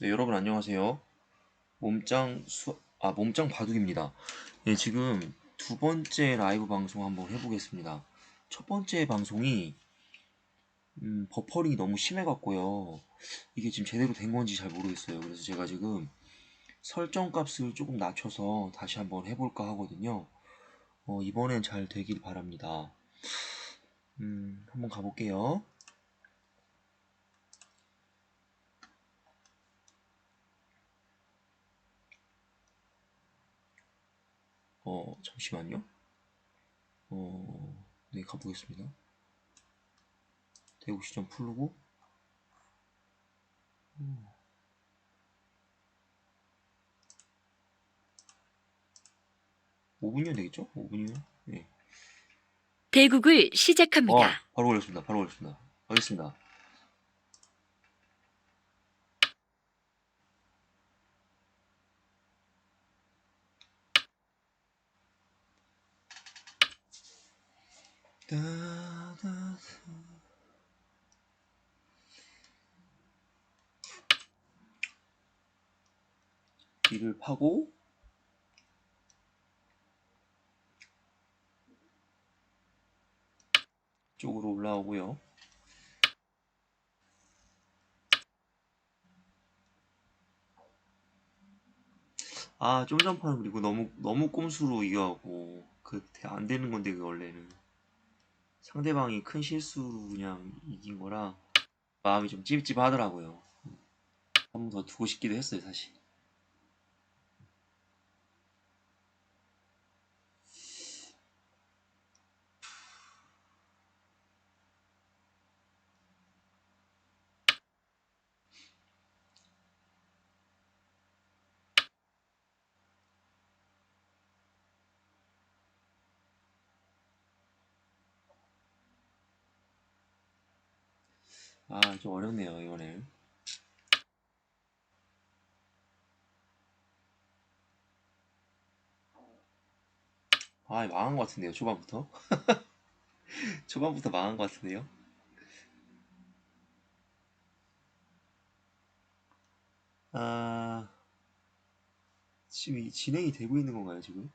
네, 여러분 안녕하세요. 몸짱 수, 아, 몸짱 바둑입니다. 네, 지금 두 번째 라이브 방송 한번 해보겠습니다. 첫 번째 방송이, 음, 버퍼링이 너무 심해갖고요. 이게 지금 제대로 된 건지 잘 모르겠어요. 그래서 제가 지금 설정 값을 조금 낮춰서 다시 한번 해볼까 하거든요. 어, 이번엔 잘 되길 바랍니다. 음, 한번 가볼게요. 어, 잠시만요. 어, 네, 가보겠습니다. 대구 시점 풀고, 음. 5분이면 되겠죠? 5분이면? 네. 대국을 어, 시작합니다. 바로 걸렸습니다. 바로 걸렸습니다. 알겠습니다. 길을 파고 쪽으로 올라오고요. 아, 좀 전판은 그리고 너무 너무 꼼수로 이겨갖고 그 안 되는 건데 그 원래는 상대방이 큰 실수로 그냥 이긴 거라 마음이 좀 찝찝하더라고요. 한 번 더 두고 싶기도 했어요, 사실. 아, 좀 어렵네요, 이번엔. 아, 망한 것 같은데요, 초반부터? 초반부터 망한 것 같은데요? 아, 지금 이 진행이 되고 있는 건가요, 지금?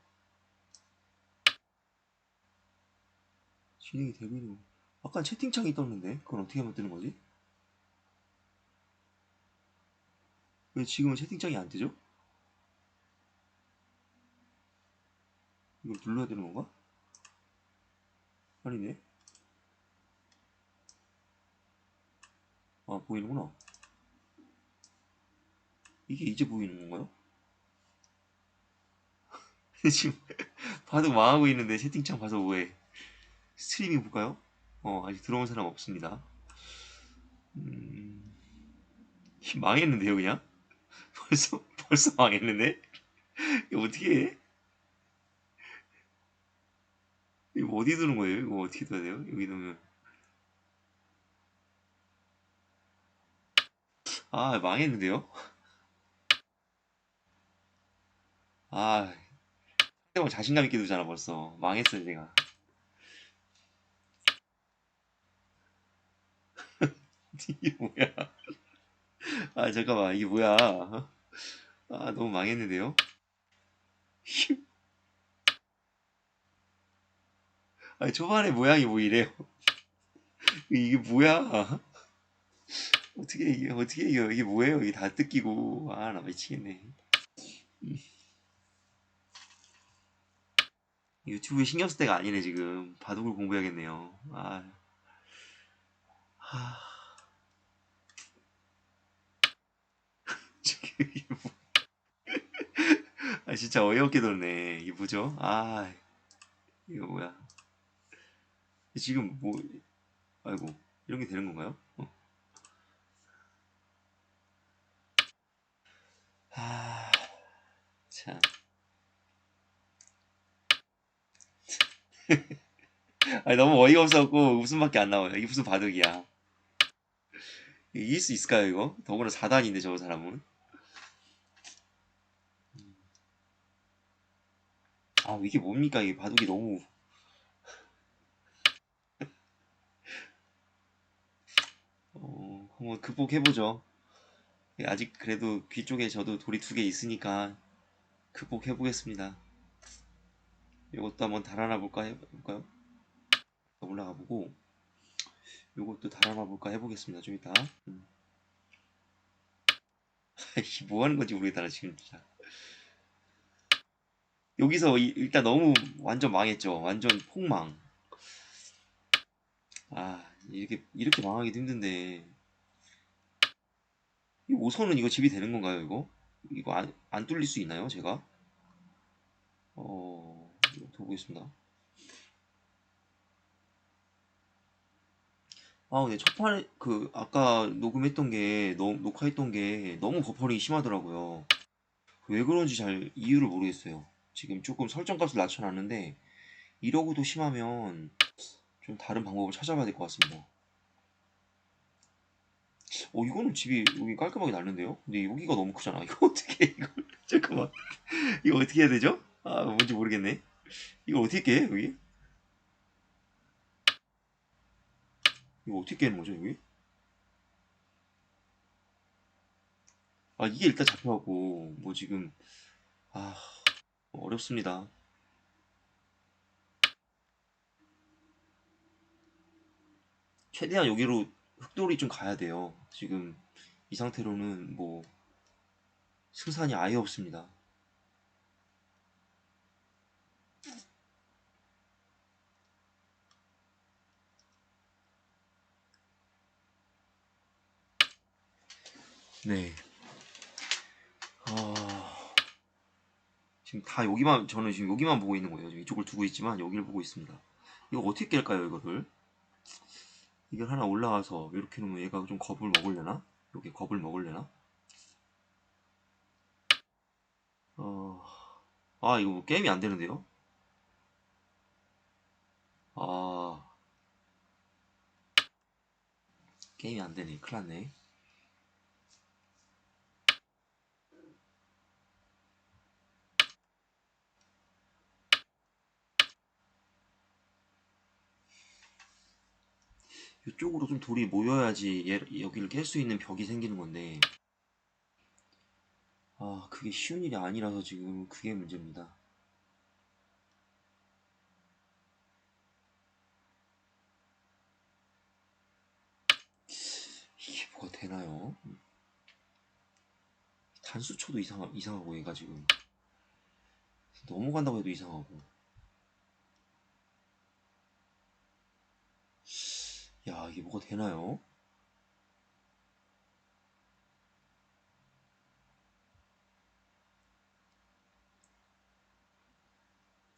진행이 되고 있는 거. 아까 채팅창이 떴는데, 그건 어떻게 하면 뜨는 거지? 왜 지금은 채팅창이 안 뜨죠? 이걸 눌러야 되는 건가? 아니네. 아, 보이는구나. 이게 이제 보이는 건가요? 지금 바둑 망하고 있는데 채팅창 봐서 왜 스트리밍 볼까요? 어, 아직 들어온 사람 없습니다. 음, 망했는데요, 그냥? 벌써, 벌써 망했는데? 이거 어떻게 해? 이거 어디 두는 거예요? 이거 어떻게 둬야 돼요? 여기 두면. 아, 망했는데요? 아, 상대방 자신감 있게 두잖아, 벌써. 망했어요, 제가. 이게 뭐야? 아, 잠깐만, 이게 뭐야? 아, 너무 망했는데요? 휴. 아니, 초반에 모양이 뭐 이래요? 이게 뭐야? 어떻게 이게 어떻게 이게 이게 뭐예요? 이게 다 뜯기고 아 나 미치겠네. 음. 유튜브에 신경 쓸 때가 아니네 지금 바둑을 공부해야겠네요. 아, 하... 지금 이게 뭐... 아 진짜 어이없게 돌네. 이게 뭐죠? 아 이거 뭐야? 지금 뭐 아이고 이런 게 되는 건가요? 어. 아, 참. 아니, 너무 어이가 없어갖고 웃음밖에 안 나와요. 이게 무슨 바둑이야. 이길 수 있을까요, 이거? 더구나 4단인데, 저 사람은. 아, 이게 뭡니까? 이게 바둑이 너무. 어, 한번 극복해보죠. 예, 아직 그래도 귀 쪽에 저도 돌이 두 개 있으니까 극복해 보겠습니다. 이것도 한번 달아나 볼까 해볼까요? 올라가 보고 요것도 달아나 볼까 해보겠습니다. 좀 이따. 음. 뭐 하는 건지 모르겠다 나 지금 진짜. 여기서 이- 일단 너무 완전 망했죠. 완전 폭망. 아 이렇게 이렇게 망하기도 힘든데 이 5선은 이거 집이 되는 건가요 이거? 이거 안, 안 뚫릴 수 있나요 제가? 어... 이거 보겠습니다 아 근데 첫 판에 그 아까 녹음했던 게 너무 녹화했던 게 너무 버퍼링이 심하더라고요 왜 그런지 잘 이유를 모르겠어요 지금 조금 설정값을 낮춰놨는데 이러고도 심하면 좀 다른 방법을 찾아봐야 될 것 같습니다 어 이거는 집이 여기 깔끔하게 났는데요? 근데 여기가 너무 크잖아. 이거 어떻게 해, 이거 잠깐만 이거 어떻게 해야 되죠? 아 뭔지 모르겠네. 이거 어떻게 깨 여기? 이거 어떻게 깨는 거죠 여기? 아 이게 일단 잡혀갖고 뭐 지금 아 어렵습니다. 최대한 여기로 흑돌이 좀 가야 돼요. 지금 이 상태로는 뭐 승산이 아예 없습니다. 네. 아... 지금 다 여기만 저는 지금 여기만 보고 있는 거예요. 지금 이쪽을 두고 있지만 여기를 보고 있습니다. 이거 어떻게 깰까요, 이거를? 이걸 하나 올라와서 이렇게 놓으면 얘가 좀 겁을 먹으려나? 여기 겁을 먹으려나? 어... 아 이거 뭐 게임이 안 되는데요? 아... 게임이 안 되네. 큰일 났네. 이쪽으로 좀 돌이 모여야지 얘, 여기를 깰 수 있는 벽이 생기는 건데. 아 그게 쉬운 일이 아니라서 지금 그게 문제입니다. 이게 뭐가 되나요? 단수초도 이상, 이상하고 얘가 지금. 넘어간다고 해도 이상하고 야 이게 뭐가 되나요?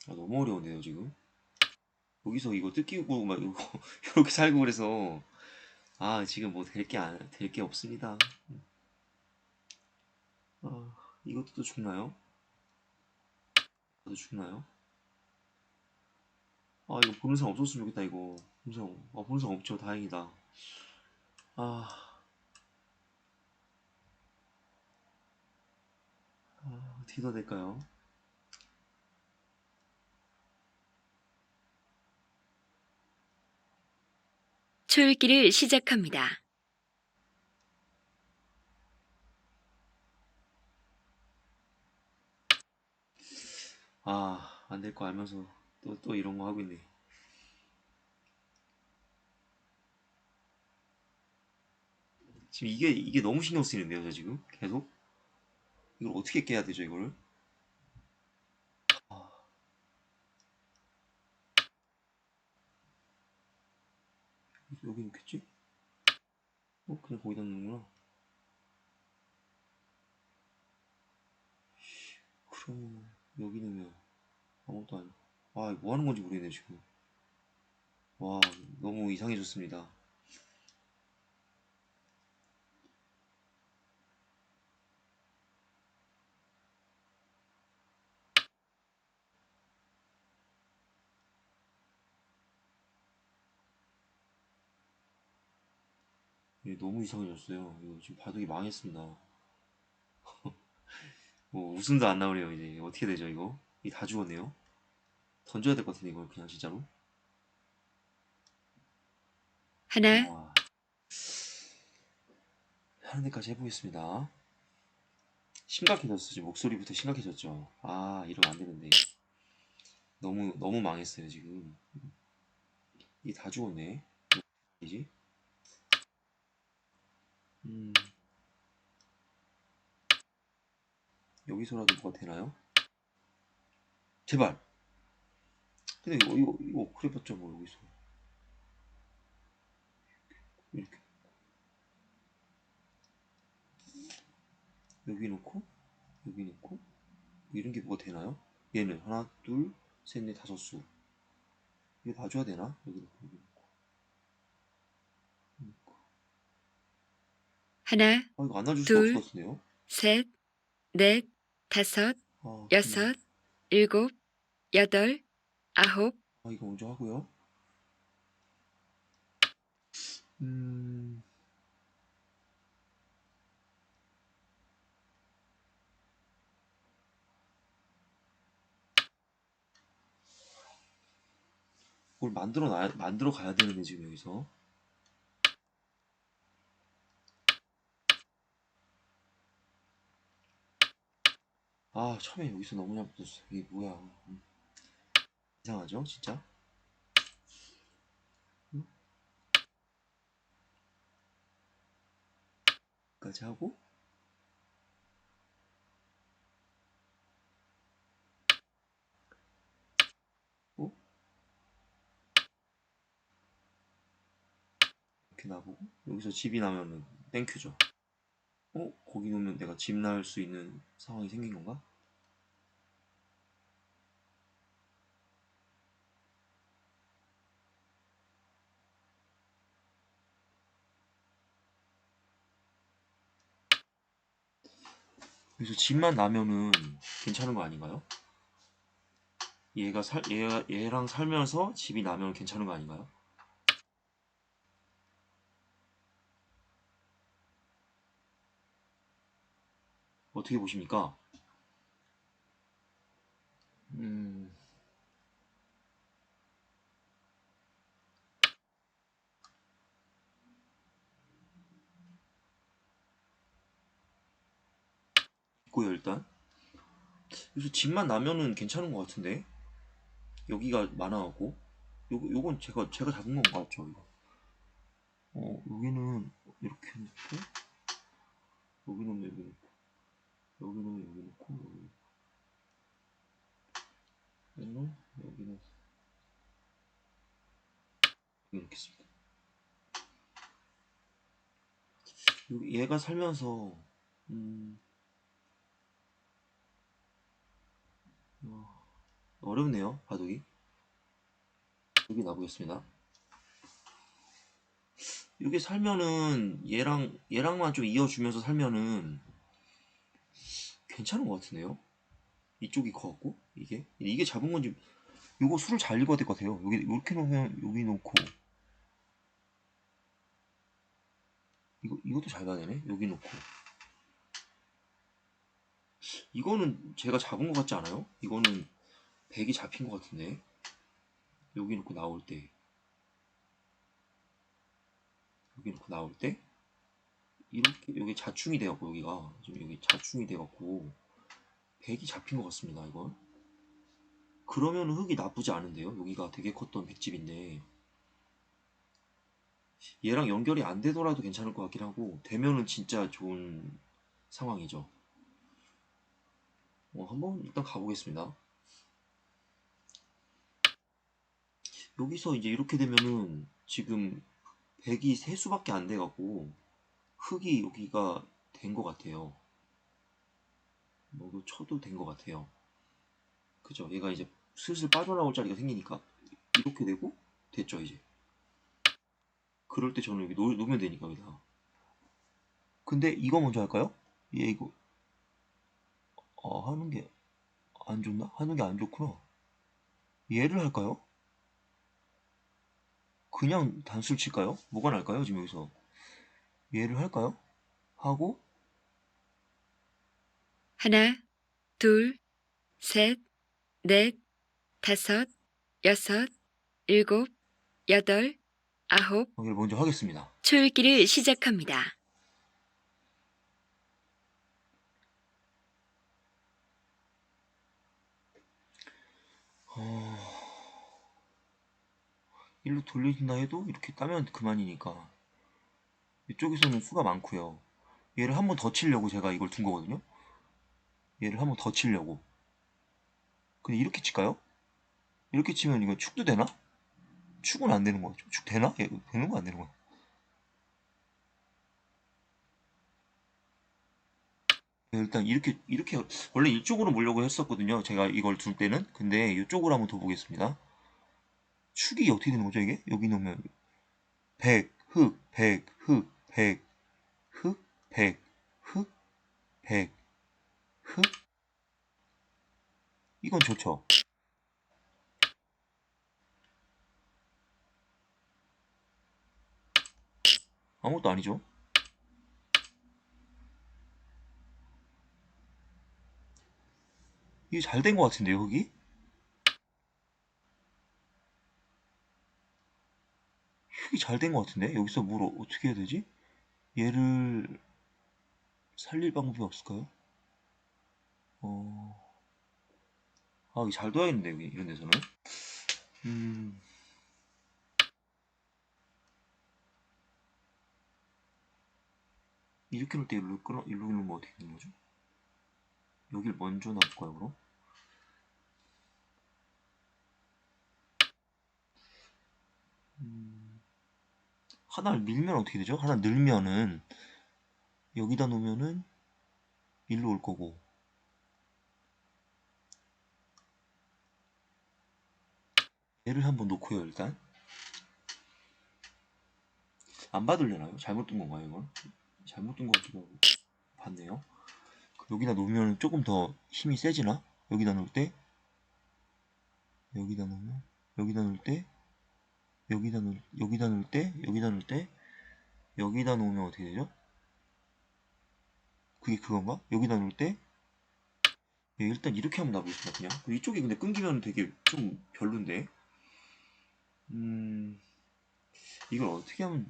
아 너무 어려운데요 지금 여기서 이거 뜯기고 막 이거 이렇게 살고 그래서 아 지금 뭐 될 게 안 될 게 없습니다 아 이것도 또 죽나요? 이것도 죽나요? 아 이거 보는 사람 없었으면 좋겠다 이거 사람 아 보는 사람 없죠 다행이다 아, 아 어떻게 해야 될까요? 초읽기를 시작합니다. 아, 안 될 거 알면서 또, 또 이런 거 하고 있네. 지금 이게, 이게 너무 신경 쓰이는데요, 저 지금? 계속? 이걸 어떻게 깨야 되죠, 이거를? 아. 여기 놓겠지? 어, 그냥 거기다 놓는구나. 그럼, 여기 넣으면 아무것도 아니. 아, 뭐 하는 건지 모르겠네, 지금. 와, 너무 이상해졌습니다. 예, 너무 이상해졌어요. 이거 지금 바둑이 망했습니다. 뭐 웃음도 안 나오네요, 이제. 어떻게 되죠, 이거? 이다 죽었네요. 던져야 될 것 같은데, 이걸 그냥 진짜로. 하나, 와. 하는 데까지 해보겠습니다. 심각해졌어. 지금 목소리부터 심각해졌죠. 아, 이러면 안 되는데. 너무, 너무 망했어요, 지금. 이게 다 죽었네. 이지? 음. 여기서라도 뭐가 되나요? 제발! 근데 이거, 이거, 이거 그래봤자 뭐, 여기서. 이렇게. 여기 놓고, 여기 놓고, 이런 게 뭐가 되나요? 얘는 하나, 둘, 셋, 넷, 다섯 수. 이거 봐줘야 되나? 여기 놓고. 여기 놓고. 하나, 아, 이거 안 놔줄 수가 둘, 없을 것 같은데요? 셋, 넷, 다섯, 아, 여섯, 일곱, 여덟, 아홉, 아, 이거 먼저 하고요. 음, 뭘 만들어 놔야, 만들어 가야 되는데, 지금 여기서. 아, 처음에 여기서 너무 잘못했어. 이게 뭐야. 음. 이상하죠, 진짜? 음? 까지 하고, 어? 이렇게 놔보고, 여기서 집이 나면은 땡큐죠. 어? 거기 놓으면 내가 집 나올 수 있는 상황이 생긴 건가? 여기서 집만 나면은 괜찮은 거 아닌가요? 얘가 살 얘가 얘랑 살면서 집이 나면 괜찮은 거 아닌가요? 어떻게 보십니까? 음, 있고요 일단. 그래서 집만 나면은 괜찮은 것 같은데 여기가 많아갖고 요 요건 제가 제가 잡은 건것 같죠 이거. 어 여기는 이렇게 놓고 여기 놓으면 여기 놓고 여기 놓으면 여기 놓고 여기 놓고 여기는 여기 놓겠습니다. 얘가 살면서 음 어, 어렵네요 바둑이. 여기 놔보겠습니다. 이게 살면은 얘랑 얘랑만 좀 이어주면서 살면은 괜찮은 것 같은데요. 이쪽이 커갖고 이게 이게 잡은 건지 요거 수를 잘 읽어야 될 것 같아요. 여기 이렇게 놓으면 여기 놓고 이거 이것도 잘 봐야 되네. 여기 놓고 이거는 제가 잡은 것 같지 않아요? 이거는 백이 잡힌 것 같은데 여기 놓고 나올 때 여기 놓고 나올 때 이렇게 여기 자충이 돼갖고 여기가. 지금 여기 자충이 돼갖고 백이 잡힌 것 같습니다 이건. 그러면 흙이 나쁘지 않은데요? 여기가 되게 컸던 백집인데. 얘랑 연결이 안 되더라도 괜찮을 것 같긴 하고 되면은 진짜 좋은 상황이죠. 어, 한번 일단 가보겠습니다. 여기서 이제 이렇게 되면은 지금 백이 세 수밖에 안 돼갖고 흙이 여기가 된 것 같아요. 뭐도 쳐도 된 것 같아요. 그죠? 얘가 이제 슬슬 빠져나올 자리가 생기니까 이렇게 되고 됐죠 이제. 그럴 때 저는 여기 놓, 놓으면 되니까 여기다. 근데 이거 먼저 할까요? 얘 이거 아 하는 게 안 좋나? 하는 게 안 좋구나. 얘를 할까요? 그냥 단수를 칠까요? 뭐가 날까요? 지금 여기서 얘를 할까요? 하고 하나, 둘, 셋, 넷, 다섯, 여섯, 일곱, 여덟, 아홉 여기를 먼저 하겠습니다. 초읽기를 시작합니다. 어... 일로 돌리신다 해도 이렇게 따면 그만이니까 이쪽에서는 수가 많고요. 얘를 한 번 더 치려고 제가 이걸 둔 거거든요. 얘를 한 번 더 치려고. 근데 이렇게 칠까요? 이렇게 치면 이거 축도 되나? 축은 안 되는 거죠? 축 되나? 얘 되는 거 안 되는 거야 일단 이렇게 이렇게 원래 이쪽으로 보려고 했었거든요. 제가 이걸 둘 때는. 근데 이쪽으로 한번 더 보겠습니다. 축이 어떻게 되는 거죠 이게? 여기 놓으면. 백, 흑, 백, 흑, 백, 흑, 백, 흑, 백, 흑 이건 좋죠. 아무것도 아니죠? 이게 잘 된 것 같은데요 여기? 흙이 잘된 것 같은데? 여기서 뭘 어- 어떻게 해야 되지? 얘를 살릴 방법이 없을까요? 어... 아, 여기 잘 둬야겠는데, 여기, 이런 데서는. 음... 이렇게 놓을 때 일로 끊어, 일로 놓으면 어떻게 되는 거죠? 여길 먼저 놔볼까요, 그럼? 음... 하나를 밀면 어떻게 되죠? 하나 늘면은 여기다 놓으면은 일로 올 거고 얘를 한번 놓고요 일단 안 받으려나요? 잘못 둔 건가요 이건? 잘못 둔것 같기도 하고 봤네요 여기다 놓으면 조금 더 힘이 세지나? 여기다 놓을 때 여기다 놓으면 여기다 놓을 때 여기다 놓을 여기다 놓을 때 여기다 놓을 때 여기다 놓으면 어떻게 되죠? 그게 그건가? 여기다 놓을 때 예, 일단 이렇게 한번 놔보겠습니다 그냥 이쪽이 근데 끊기면 되게 좀 별론데 음 이걸 어떻게 하면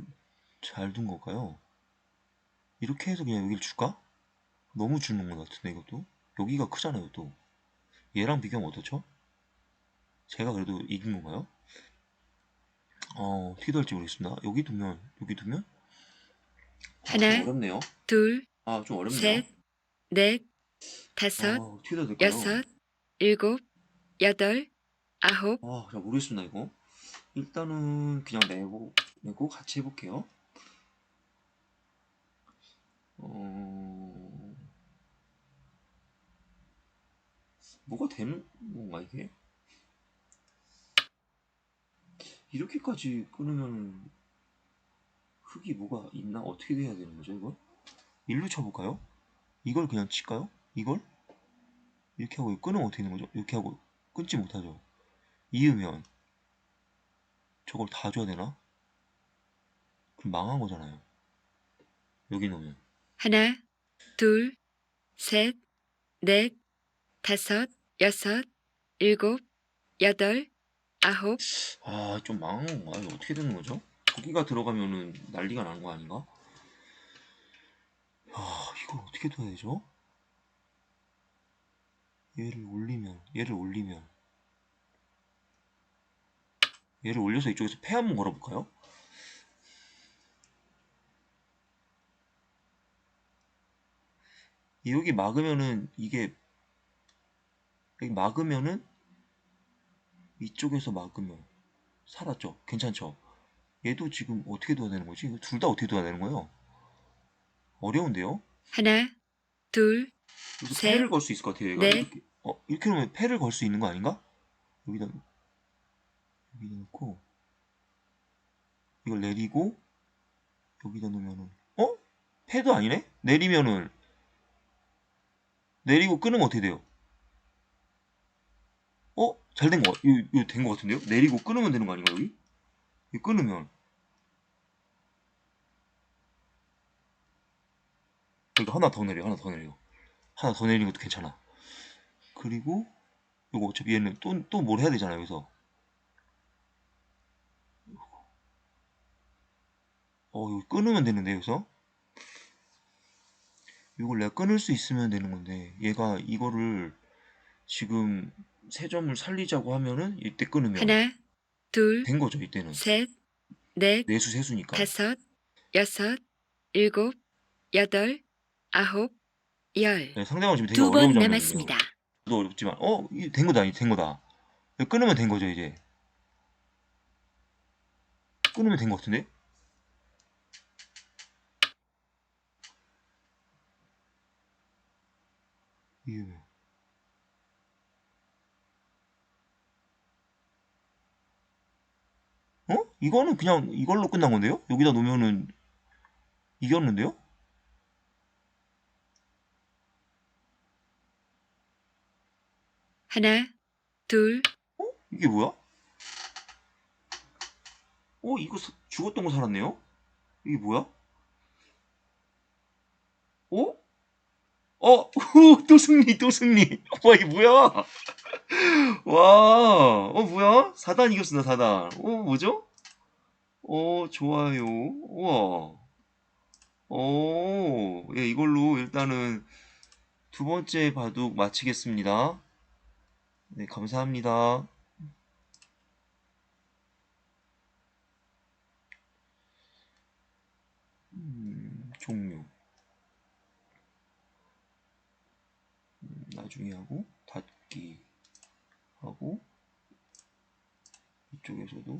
잘 둔 걸까요? 이렇게 해서 그냥 여기를 줄까? 너무 주는 것 같은데 이것도 여기가 크잖아요 또 얘랑 비교하면 어떻죠? 제가 그래도 이긴 건가요? 어, 어떻게 될지 모르겠습니다. 여기 두면, 여기 두면? 아, 하나, 좀 어렵네요. 둘, 아, 좀 어렵네요. 셋, 넷, 아, 다섯, 어떻게 해야 될까요? 여섯, 일곱, 여덟, 아홉, 아, 잘 모르겠습니다, 이거. 일단은 그냥 내고, 내고 같이 해볼게요. 어... 뭐가 되는 건가, 이게? 이렇게까지 끊으면 흙이 뭐가 있나? 어떻게 돼야 되는 거죠, 이거? 일로 쳐볼까요? 이걸 그냥 칠까요? 이걸? 이렇게 하고 끊으면 어떻게 되는 거죠? 이렇게 하고 끊지 못하죠. 이으면 저걸 다 줘야 되나? 그럼 망한 거잖아요. 여기 놓으면. 하나, 둘, 셋, 넷, 다섯, 여섯, 일곱, 여덟, 아홉, 아, 좀 망한 건가? 이거 어떻게 되는 거죠? 저기가 들어가면은 난리가 나는 거 아닌가? 아, 이걸 어떻게 둬야 되죠? 얘를 올리면, 얘를 올리면. 얘를 올려서 이쪽에서 패 한번 걸어볼까요? 여기 막으면은 이게 여기 막으면은 이쪽에서 막으면 살았죠. 괜찮죠? 얘도 지금 어떻게 둬야 되는 거지? 둘 다 어떻게 둬야 되는 거예요? 어려운데요? 하나, 둘, 여기서 셋, 패를 걸 수 있을 것 같아요. 얘가 넷. 이렇게, 어, 이렇게 놓으면 패를 걸 수 있는 거 아닌가? 여기다 여기다 놓고 이걸 내리고 여기다 놓으면은 어? 패도 아니네? 내리면은 내리고 끊으면 어떻게 돼요? 어? 잘 된 거, 이거, 이거 된 거 같은데요? 내리고 끊으면 되는 거 아닌가, 여기? 이거 끊으면. 이거 하나 더 내려, 하나 더 내려. 하나 더 내리는 것도 괜찮아. 그리고, 이거 어차피 얘는 또, 또 뭘 해야 되잖아, 여기서. 어, 이거 끊으면 되는데, 여기서? 이걸 내가 끊을 수 있으면 되는 건데, 얘가 이거를 지금 세 점을 살리자고 하면은 이때 끊으면 하나, 둘, 된 거죠 이때는 셋, 넷, 내수 세수니까 다섯, 여섯, 일곱, 여덟, 아홉, 열. 네, 상대방 지금 되게 두 어려운 번 장면이에요 남았습니다. 도 어렵지만 어? 이게 된 거다 이제 된 거다 이거 끊으면 된 거죠 이제 끊으면 된 거 같은데? 뭐야 어? 이거는 그냥 이걸로 끝난 건데요? 여기다 놓으면은 이겼는데요? 하나, 둘, 이게 뭐야? 어, 이거 사- 죽었던 거 살았네요? 이게 뭐야? 어? 어, 후, 또 승리, 또 승리. 와, 이게 뭐야? 와, 어, 뭐야? 4단 이겼습니다, 4단. 어, 뭐죠? 어, 좋아요. 우와. 어, 예, 이걸로 일단은 두 번째 바둑 마치겠습니다. 네, 감사합니다. 음, 종료. 음, 나중에 하고, 닫기 하고, 이쪽에서도